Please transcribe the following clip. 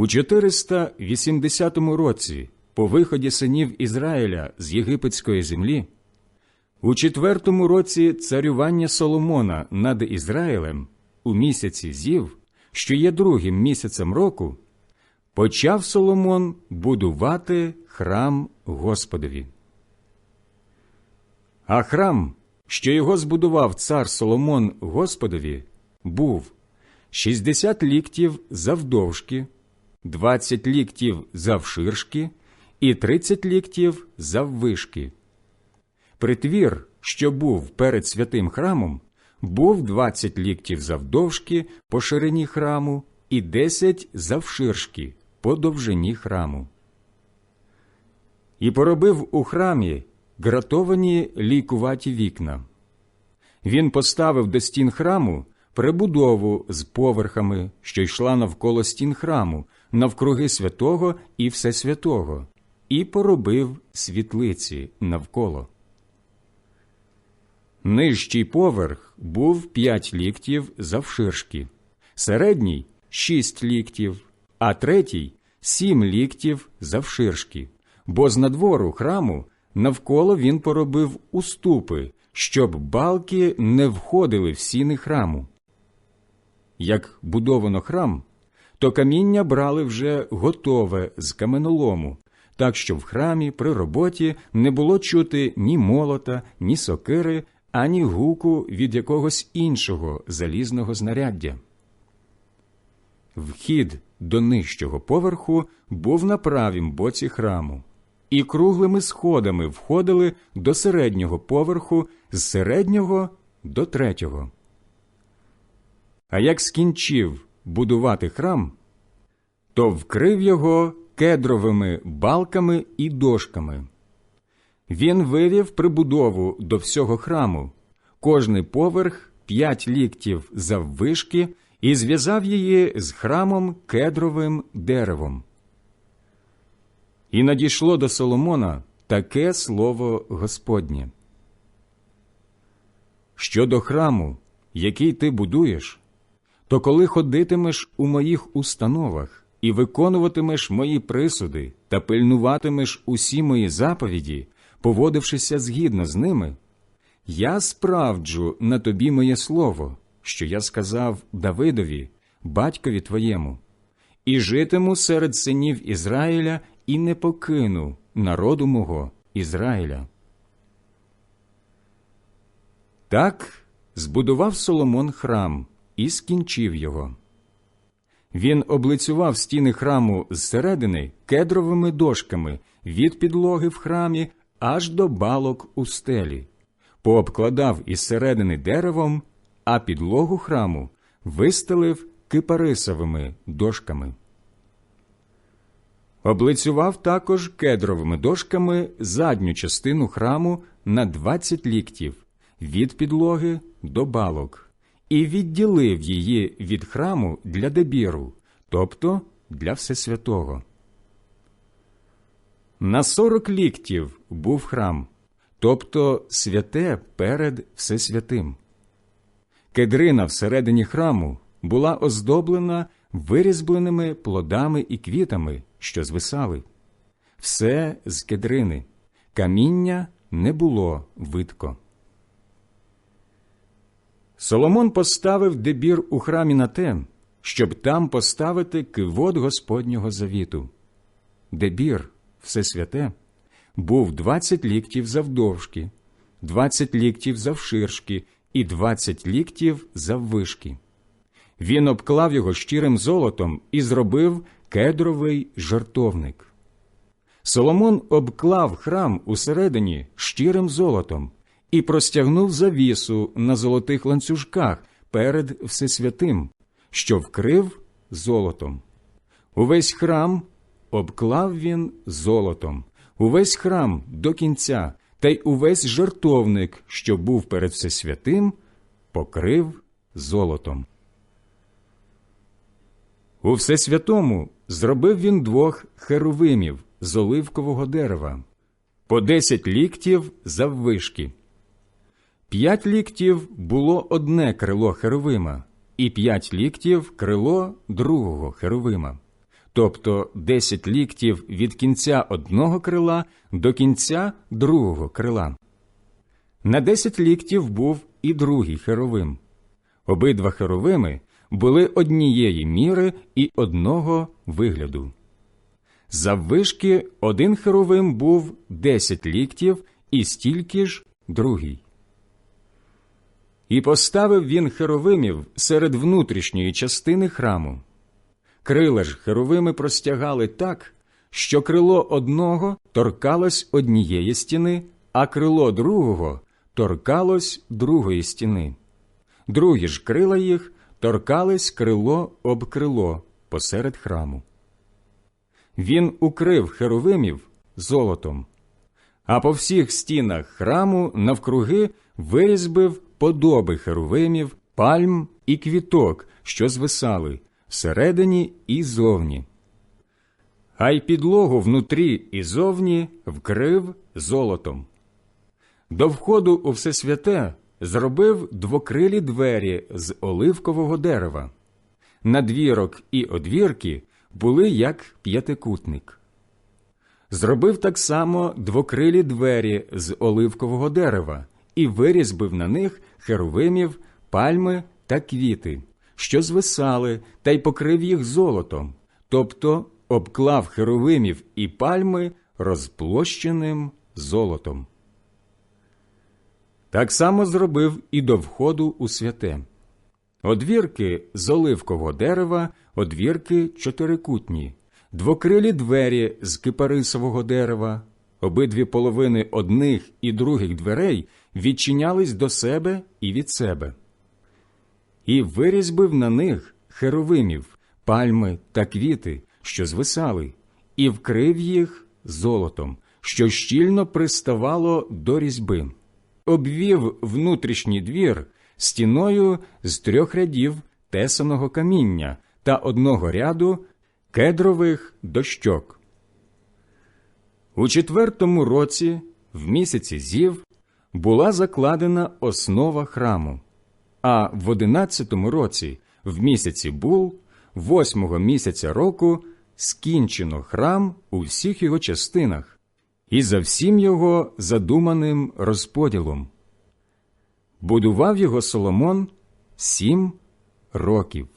У 480 році, по виході синів Ізраїля з єгипетської землі, у четвертому році царювання Соломона над Ізраїлем у місяці зів, що є другим місяцем року, почав Соломон будувати храм Господові. А храм, що його збудував цар Соломон Господові, був 60 ліктів завдовжки, 20 ліктів завширшки і 30 ліктів заввишки. Притвір, що був перед святим храмом, був 20 ліктів завдовжки по ширині храму і 10 завширшки по довжині храму. І поробив у храмі гратовані лікуваті вікна. Він поставив до стін храму прибудову з поверхами, що йшла навколо стін храму, навкруги святого і всесвятого, і поробив світлиці навколо. Нижчий поверх був п'ять ліктів завширшки, середній шість ліктів, а третій сім ліктів завширшки, бо з надвору храму навколо він поробив уступи, щоб балки не входили в сіни храму. Як будовано храм, то каміння брали вже готове з каменолому, так що в храмі при роботі не було чути ні молота, ні сокири, ані гуку від якогось іншого залізного знаряддя. Вхід до нижчого поверху був на правім боці храму, і круглими сходами входили до середнього поверху з середнього до третього. А як скінчив будувати храм, то вкрив його кедровими балками і дошками. Він вивів прибудову до всього храму, кожний поверх п'ять ліктів заввишки і зв'язав її з храмом кедровим деревом. І надійшло до Соломона таке слово Господнє. Щодо храму, який ти будуєш, то коли ходитимеш у моїх установах і виконуватимеш мої присуди та пильнуватимеш усі мої заповіді, поводившися згідно з ними, я справджу на тобі моє слово, що я сказав Давидові, батькові твоєму, і житиму серед синів Ізраїля і не покину народу мого Ізраїля. Так збудував Соломон храм і скінчив його. Він облицював стіни храму зсередини кедровими дошками від підлоги в храмі аж до балок у стелі, пообкладав із середини деревом, а підлогу храму вистелив кипарисовими дошками. Облицював також кедровими дошками задню частину храму на 20 ліктів від підлоги до балок і відділив її від храму для дебіру, тобто для Всесвятого. На сорок ліктів був храм, тобто святе перед Всесвятим. Кедрина всередині храму була оздоблена вирізбленими плодами і квітами, що звисали. Все з кедрини, каміння не було видко. Соломон поставив дебір у храмі на те, щоб там поставити кивот Господнього завіту. Дебір, все святе, був двадцять ліктів завдовжки, двадцять ліктів завширшки і двадцять ліктів заввишки. Він обклав його щирим золотом і зробив кедровий жартовник. Соломон обклав храм усередині щирим золотом і простягнув завісу на золотих ланцюжках перед Всесвятим, що вкрив золотом. Увесь храм обклав він золотом, увесь храм до кінця, та й увесь жартовник, що був перед Всесвятим, покрив золотом. У Всесвятому зробив він двох херувимів з оливкового дерева, по десять ліктів заввишки. П'ять ліктів було одне крило Херовима, і п'ять ліктів крило другого Херовима. тобто десять ліктів від кінця одного крила до кінця другого крила. На десять ліктів був і другий херовим. Обидва херовими були однієї міри і одного вигляду. Заввишки один херовим був десять ліктів і стільки ж другий. І поставив він херовимів серед внутрішньої частини храму. Крила ж херовими простягали так, що крило одного торкалось однієї стіни, а крило другого торкалось другої стіни. Другі ж крила їх торкались крило об крило посеред храму. Він укрив херовимів золотом, а по всіх стінах храму навкруги вирізбив подоби херовимів, пальм і квіток, що звисали всередині і зовні. А й підлогу внутрі і зовні вкрив золотом. До входу у Всесвяте зробив двокрилі двері з оливкового дерева. Надвірок і одвірки були як п'ятикутник. Зробив так само двокрилі двері з оливкового дерева і вирізбив на них херовимів, пальми та квіти, що звисали, та й покрив їх золотом, тобто обклав херовимів і пальми розплощеним золотом. Так само зробив і до входу у святе. Одвірки з оливкового дерева, одвірки чотирикутні, двокрилі двері з кипарисового дерева, обидві половини одних і других дверей відчинялись до себе і від себе. І вирізбив на них херовимів, пальми та квіти, що звисали, і вкрив їх золотом, що щільно приставало до різьби обвів внутрішній двір стіною з трьох рядів тесаного каміння та одного ряду кедрових дощок. У четвертому році, в місяці зів, була закладена основа храму, а в одинадцятому році, в місяці бул, восьмого місяця року, скінчено храм у всіх його частинах і за всім його задуманим розподілом. Будував його Соломон сім років.